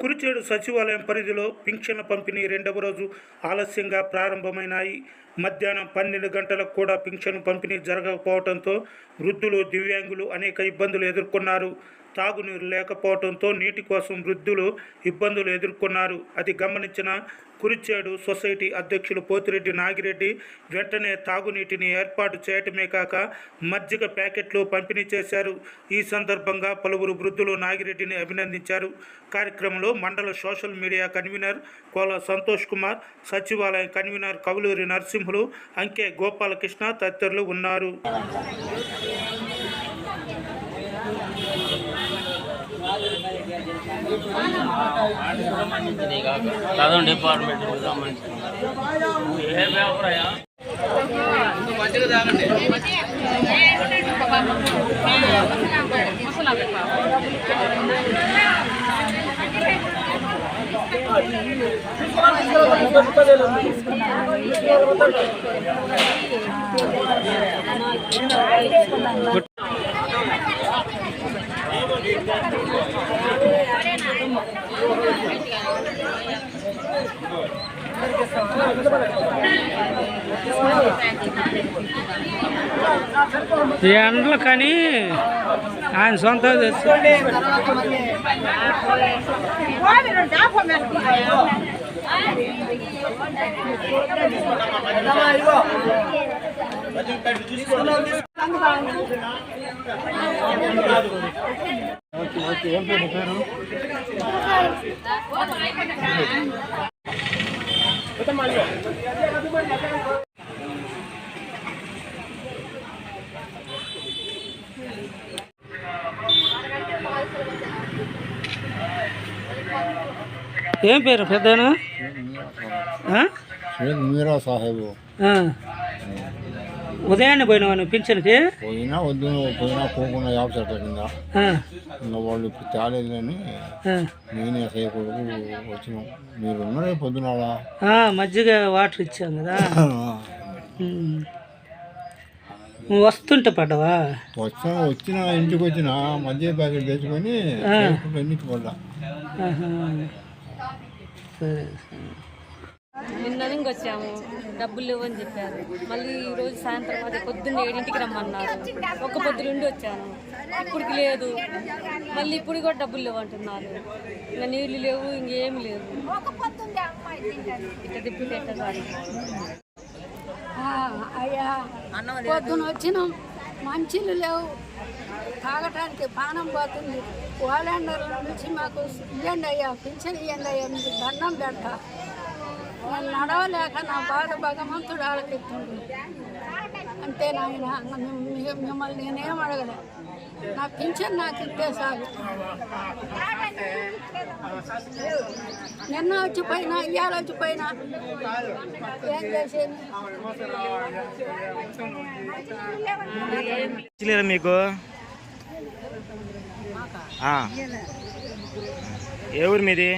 కురిచేడు సచివాలయం పరిధిలో పింఛన్ల పంపిణీ రెండవ రోజు ఆలస్యంగా ప్రారంభమైనాయి. మధ్యాహ్నం పన్నెండు గంటలకు కూడా పింఛను పంపిణీ జరగకపోవడంతో వృద్ధులు దివ్యాంగులు అనేక ఇబ్బందులు ఎదుర్కొన్నారు. తాగునీరు లేకపోవడంతో నీటి కోసం వృద్ధులు ఇబ్బందులు ఎదుర్కొన్నారు. అది గమనించిన కురిచేడు సొసైటీ అధ్యక్షులు పోతిరెడ్డి నాగిరెడ్డి వెంటనే తాగునీటిని ఏర్పాటు చేయటమే కాక మజ్జిగ ప్యాకెట్లు పంపిణీ చేశారు. ఈ సందర్భంగా పలువురు వృద్ధులు నాగిరెడ్డిని అభినందించారు. కార్యక్రమంలో మండల social media convenor Kola Santosh Kumar సచివాలయం కన్వీనర్ కవులూరి నరసింహులు అంకే గోపాలకృష్ణ తదితరులు ఉన్నారు డిపార్ట్మెంట్ సంబంధించి ఏ వ్యాపారయా ఎండలు కానీ ఆయన సొంత ఓకే ఓకే. ఏం పేరు? ఏం పేరు? పెద్దనా? షేక్ మీరా సాహెబ్? ఉదయాన్నే పోయినావా నువ్వు పింఛన్కి? పోయినా వద్దు పోయినా పోకుండా యాప్ చెట్ల కింద ఇంకా వాళ్ళు ఇప్పుడు తేలేదని. నేనే కొడుకు వచ్చినాం. మీరు ఉన్నారే పొద్దునాడా ఆ, మజ్జిగ వాటర్ ఇచ్చాం కదా. నువ్వు వస్తుంటే పడ్డావా? వచ్చిన వచ్చిన ఇంటికి వచ్చిన మధ్య ప్యాకెట్ తెచ్చుకొని ఇంటికి పడ్డా. సరే. సరే నిన్న వచ్చాము. డబ్బులు లేవని చెప్పారు. మళ్ళీ ఈ రోజు సాయంత్రం అదే పొద్దున్న ఏడింటికి రమ్మన్నారు. ఒక పొద్దు నుండి వచ్చాను. ఇప్పటికి లేదు. మళ్ళీ ఇప్పుడు కూడా డబ్బులు లేవు అంటున్నారు. ఇంకా నీళ్ళు లేవు ఇంకేం లేవు. ఇట్లా పెట్టారు ఆ, అయ్యా పొద్దున వచ్చినాం. మంచిలు లేవు. తాగటానికి పానం పోతుంది. వాలంటీర్ల నుంచి మాకు ఇవ్వండి అయ్యా పింఛన్ ఇవ్వండి అయ్యా మీకు దండం పెడతా. నేను నడవలేక నా బాధ భగవంతుడు ఆలకెత్తుండు అంతే నాయన మిమ్మల్ని నేనేం అడగలే నా పింఛన్ నాకు ఇస్తే సాగు నిన్న వచ్చిపోయినా ఇవాళ వచ్చిపోయినా. ఏం చేసేది? మీకు? ఏ ఊరు మీది?